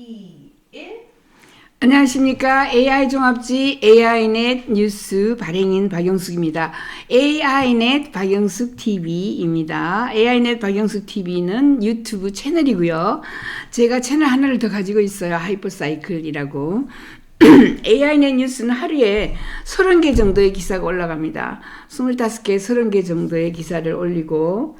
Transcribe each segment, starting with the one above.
2, 1. 안녕하십니까. AI 종합지 AI넷 뉴스 발행인 박영숙입니다. AI넷 박영숙 TV입니다. AI넷 박영숙 TV는 유튜브 채널이고요. 제가 채널 하나를 더 가지고 있어요. 하이퍼사이클이라고. AI넷 뉴스는 하루에 30개 정도의 기사가 올라갑니다. 25개, 30개 정도의 기사를 올리고,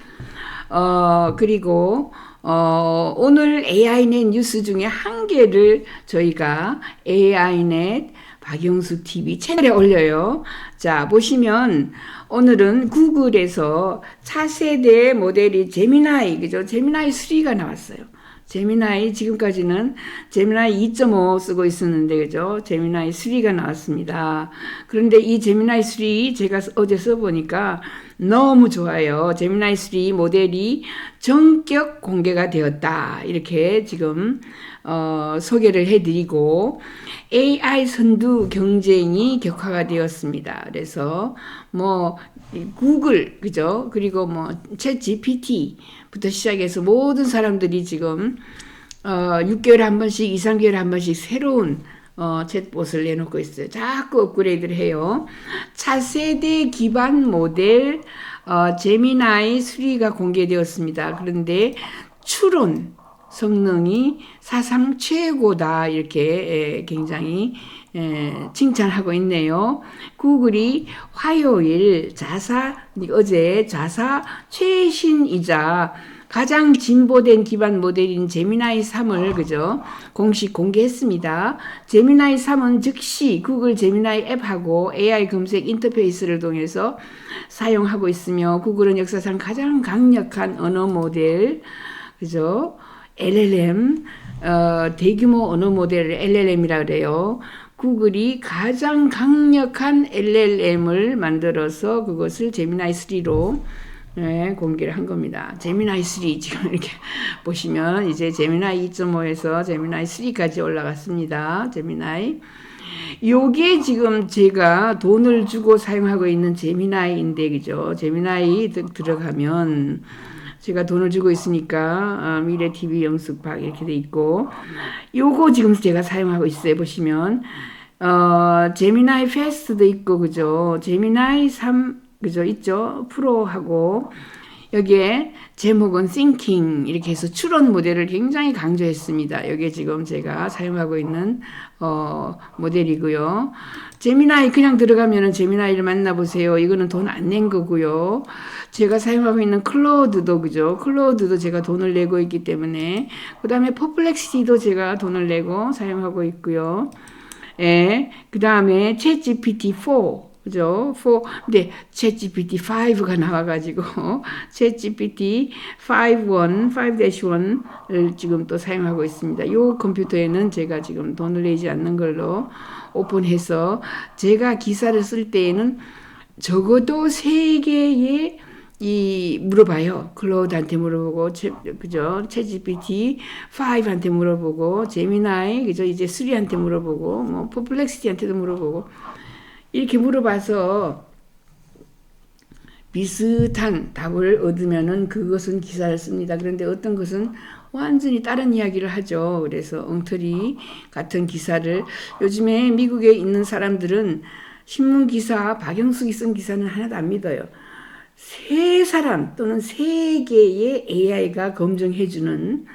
어, 그리고, 어, 오늘 AI넷 뉴스 중에 한 개를 저희가 AI넷 박영수 TV 채널에 올려요. 자, 보시면 오늘은 구글에서 차세대 모델이 제미나이, 그죠? 제미나이 3가 나왔어요. 제미나이 지금까지는 제미나이 2.5 쓰고 있었는데 그죠? 제미나이 3가 나왔습니다. 그런데 이 제미나이 3 제가 어제 써보니까 너무 좋아요. 제미나이 3 모델이 전격 공개가 되었다. 이렇게 지금 어, 소개를 해드리고 AI 선두 경쟁이 격화가 되었습니다. 그래서 뭐 구글 그죠? 그리고 뭐챗 GPT부터 시작해서 모든 사람들이 지금 어, 6개월에 한 번씩, 2, 3개월에 한 번씩 새로운 어, 챗봇을 내놓고 있어요. 자꾸 업그레이드를 해요. 차세대 기반 모델 어, 제미나이 3가 공개되었습니다. 그런데 추론 성능이 사상 최고다 이렇게 에, 굉장히 에, 칭찬하고 있네요. 구글이 화요일 자사 어제 자사 최신이자 가장 진보된 기반 모델인 제미나이 3을 그죠 공식 공개했습니다. 제미나이 3은 즉시 구글 제미나이 앱하고 AI 검색 인터페이스를 통해서 사용하고 있으며 구글은 역사상 가장 강력한 언어 모델 그죠 LLM 어, 대규모 언어 모델을 LLM이라 그래요. 구글이 가장 강력한 LLM을 만들어서 그것을 제미나이 3로 네, 공개를 한 겁니다. 제미나이 3 지금 이렇게 보시면 이제 제미나이 2.5에서 제미나이 3까지 올라갔습니다. 제미나이 요게 지금 제가 돈을 주고 사용하고 있는 제미나이인데 그죠? 제미나이 들어가면 제가 돈을 주고 있으니까 어, 미래 TV 영숙박 이렇게 돼 있고 요거 지금 제가 사용하고 있어요. 보시면 어, 제미나이 페스트도 있고 그죠? 제미나이 3 그죠? 있죠? 프로하고 여기에 제목은 thinking 이렇게 해서 추론 모델을 굉장히 강조했습니다. 여기에 지금 제가 사용하고 있는 어, 모델이고요. 제미나이 그냥 들어가면은 제미나이를 만나보세요. 이거는 돈 안 낸 거고요. 제가 사용하고 있는 클로드도 그죠? 클로드도 제가 돈을 내고 있기 때문에 그 다음에 퍼플렉시티도 제가 돈을 내고 사용하고 있고요. 예, 그 다음에 챗 GPT-4 그죠? 4 근데 챗GPT 5가 나와가지고 챗GPT 5.1, 5-1을 지금 또 사용하고 있습니다. 이 컴퓨터에는 제가 지금 돈을 내지 않는 걸로 오픈해서 제가 기사를 쓸 때에는 적어도 세 개의 이 물어봐요. 클로드한테 물어보고 그죠? 챗GPT 5한테 물어보고 제미나이 그죠? 이제 3한테 물어보고 뭐 퍼플렉시티한테도 물어보고 이렇게 물어봐서 비슷한 답을 얻으면은 그것은 기사를 씁니다. 그런데 어떤 것은 완전히 다른 이야기를 하죠. 그래서 엉터리 같은 기사를 요즘에 미국에 있는 사람들은 신문 기사 박영숙이 쓴 기사는 하나도 안 믿어요. 세 사람 또는 세 개의 AI가 검증해주는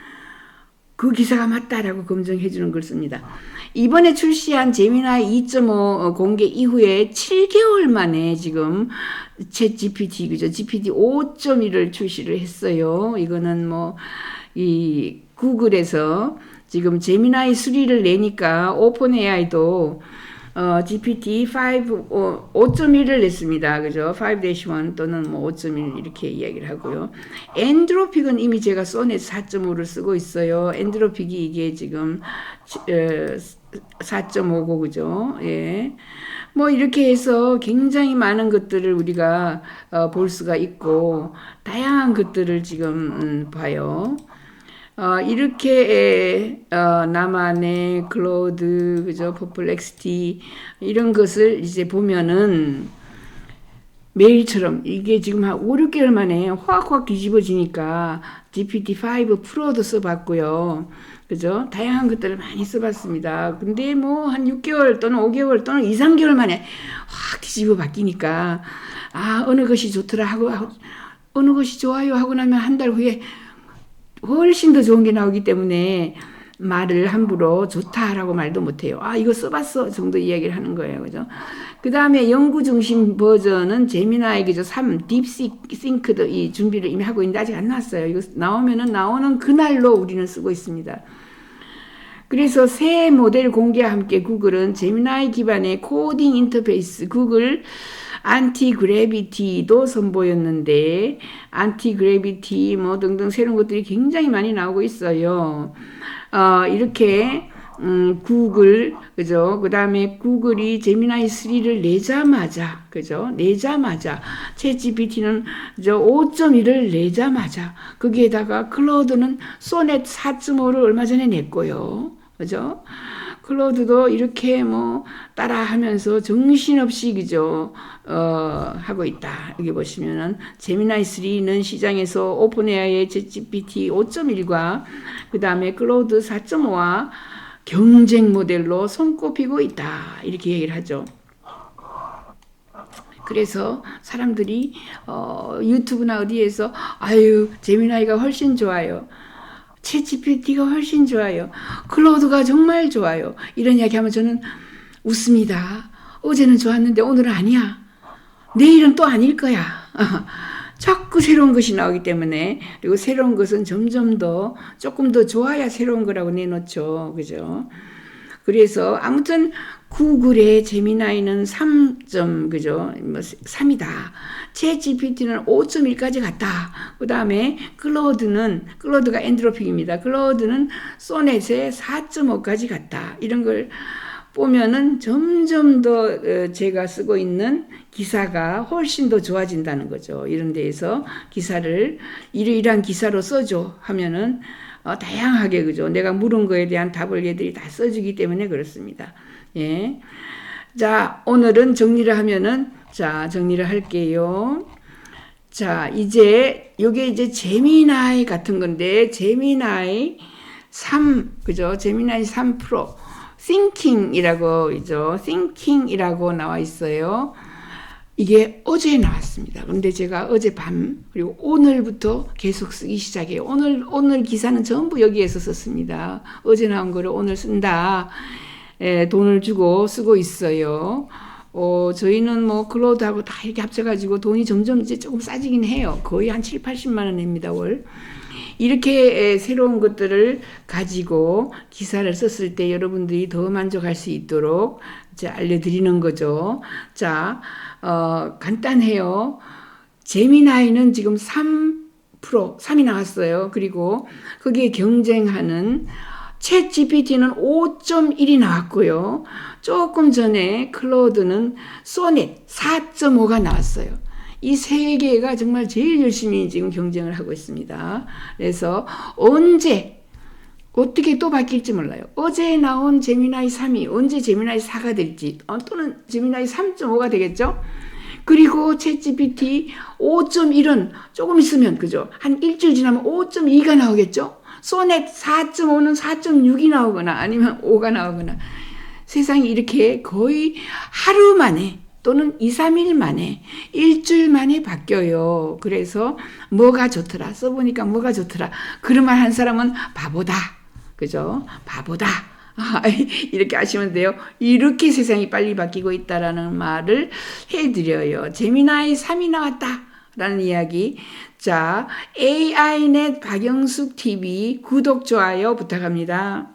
그 기사가 맞다라고 검증해주는 걸 씁니다. 이번에 출시한 제미나이 2.5 공개 이후에 7개월 만에 지금 챗 GPT 그죠? GPT 5.1을 출시를 했어요. 이거는 뭐 이 구글에서 지금 제미나이 3를 내니까 오픈 AI도 어, GPT 5, 어, 5.1을 냈습니다. 그죠? 5-1 또는 뭐 5.1 이렇게 이야기를 하고요. 엔드로픽은 이미 제가 소넷 4.5를 쓰고 있어요. 엔드로픽이 이게 지금 어, 4.5고 그죠? 예. 뭐 이렇게 해서 굉장히 많은 것들을 우리가 어, 볼 수가 있고 다양한 것들을 지금 음, 봐요. 어, 이렇게 어, 나만의 클로드 그죠 퍼플렉시티 이런 것을 이제 보면은 매일처럼 이게 지금 한 5, 6개월 만에 확확 뒤집어지니까 GPT-5 프로도 써봤고요. 그죠? 다양한 것들을 많이 써봤습니다. 근데 뭐 한 6개월 또는 5개월 또는 2, 3개월 만에 확 뒤집어 바뀌니까 아 어느 것이 좋더라 하고 어느 것이 좋아요 하고 나면 한 달 후에 훨씬 더 좋은 게 나오기 때문에 말을 함부로 좋다라고 말도 못해요. 아 이거 써봤어 정도 이야기를 하는 거예요, 그죠? 그 다음에 연구 중심 버전은 제미나이 그죠? 3 딥싱크도 이 준비를 이미 하고 있는데 아직 안 나왔어요. 이거 나오면은 나오는 그날로 우리는 쓰고 있습니다. 그래서 새 모델 공개와 함께 구글은 제미나이 기반의 코딩 인터페이스 구글 안티 그래비티도 선보였는데 안티 그래비티 뭐 등등 새로운 것들이 굉장히 많이 나오고 있어요. 어, 이렇게 음, 구글 그죠? 그 다음에 구글이 제미나이 3를 내자마자 그죠? 내자마자 챗 GPT는 저 5.1을 내자마자 거기에다가 클로드는 소넷 4.5를 얼마 전에 냈고요. 그죠? 클로드도 이렇게 뭐 따라하면서 정신없이 그죠 어 하고 있다 여기 보시면은 제미나이 3는 시장에서 오픈 AI의 GPT 5.1과 그 다음에 클로드 4.5와 경쟁 모델로 손꼽히고 있다 이렇게 얘기를 하죠. 그래서 사람들이 어, 유튜브나 어디에서 아유 제미나이가 훨씬 좋아요. 챗GPT가 훨씬 좋아요. 클로드가 정말 좋아요. 이런 이야기 하면 저는 웃습니다. 어제는 좋았는데 오늘은 아니야. 내일은 또 아닐 거야. 자꾸 새로운 것이 나오기 때문에 그리고 새로운 것은 점점 더 조금 더 좋아야 새로운 거라고 내놓죠. 그죠? 그래서 아무튼 구글의 제미나이는 3점 그죠? 뭐 3이다. 챗 GPT는 5.1까지 갔다. 그다음에 클로드는 클로드가 엔드로픽입니다. 클로드는 소넷에 4.5까지 갔다. 이런 걸 보면은 점점 더 어, 제가 쓰고 있는 기사가 훨씬 더 좋아진다는 거죠. 이런 데에서 기사를 이러이러한 기사로 써줘 하면은 어, 다양하게 그죠. 내가 물은 거에 대한 답을 얘들이 다 써주기 때문에 그렇습니다. 예. 자, 오늘은 정리를 하면은 자, 정리를 할게요. 자, 이제 요게 이제 제미나이 같은 건데 제미나이 3 그죠? 제미나이 3 프로 thinking이라고 있죠. thinking이라고 나와 있어요. 이게 어제 나왔습니다. 그런데 제가 어제 밤 그리고 오늘부터 계속 쓰기 시작해요. 오늘 오늘 기사는 전부 여기에서 썼습니다. 어제 나온 거를 오늘 쓴다. 에, 돈을 주고 쓰고 있어요. 어, 저희는 뭐 클로드하고 다 이렇게 합쳐가지고 돈이 점점 이제 조금 싸지긴 해요. 거의 한 7, 80만 원 냅니다, 월. 이렇게 새로운 것들을 가지고 기사를 썼을 때 여러분들이 더 만족할 수 있도록 이제 알려드리는 거죠. 자, 어, 간단해요. 제미나이는 지금 3 3이 나왔어요. 그리고 거기에 경쟁하는 챗 GPT는 5.1이 나왔고요. 조금 전에 클로드는 소넷 4.5가 나왔어요. 이 세 개가 정말 제일 열심히 지금 경쟁을 하고 있습니다. 그래서 언제 어떻게 또 바뀔지 몰라요. 어제 나온 제미나이 3이 언제 제미나이 4가 될지 어, 또는 제미나이 3.5가 되겠죠. 그리고 챗GPT 5.1은 조금 있으면 그죠? 한 일주일 지나면 5.2가 나오겠죠? 소넷 4.5는 4.6이 나오거나 아니면 5가 나오거나 세상이 이렇게 거의 하루 만에 또는 2, 3일 만에 일주일 만에 바뀌어요. 그래서 뭐가 좋더라. 써보니까 뭐가 좋더라. 말한 사람은 바보다. 그죠? 바보다. 이렇게 하시면 돼요. 이렇게 세상이 빨리 바뀌고 있다라는 말을 해드려요. 재미나이 3이 나왔다. 라는 이야기. 자, AI넷 박영숙 TV 구독, 좋아요 부탁합니다.